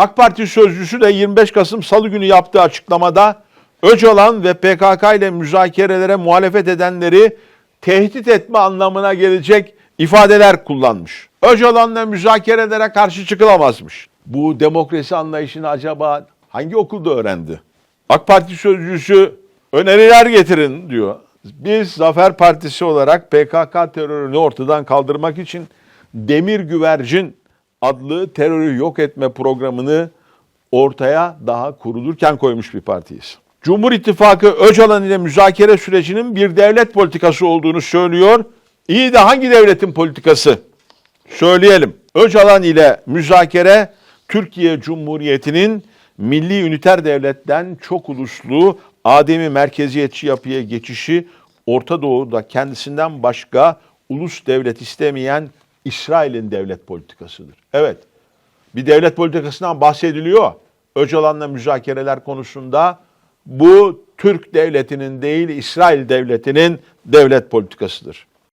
AK Parti sözcüsü de 25 Kasım Salı günü yaptığı açıklamada Öcalan ve PKK ile müzakerelere muhalefet edenleri tehdit etme anlamına gelecek ifadeler kullanmış. Öcalan'la müzakerelere karşı çıkılamazmış. Bu demokrasi anlayışını acaba hangi okulda öğrendi? AK Parti sözcüsü öneriler getirin diyor. Biz Zafer Partisi olarak PKK terörünü ortadan kaldırmak için Demir Güvercin adlı terörü yok etme programını ortaya daha kurulurken koymuş bir partiyiz. Cumhur İttifakı Öcalan ile müzakere sürecinin bir devlet politikası olduğunu söylüyor. İyi de hangi devletin politikası? Söyleyelim. Öcalan ile müzakere Türkiye Cumhuriyeti'nin milli üniter devletten çok uluslu ademi merkeziyetçi yapıya geçişi Orta Doğu'da kendisinden başka ulus devlet istemeyen İsrail'in devlet politikasıdır. Evet bir devlet politikasından bahsediliyor. Öcalan'la müzakereler konusunda bu Türk devletinin değil İsrail devletinin devlet politikasıdır.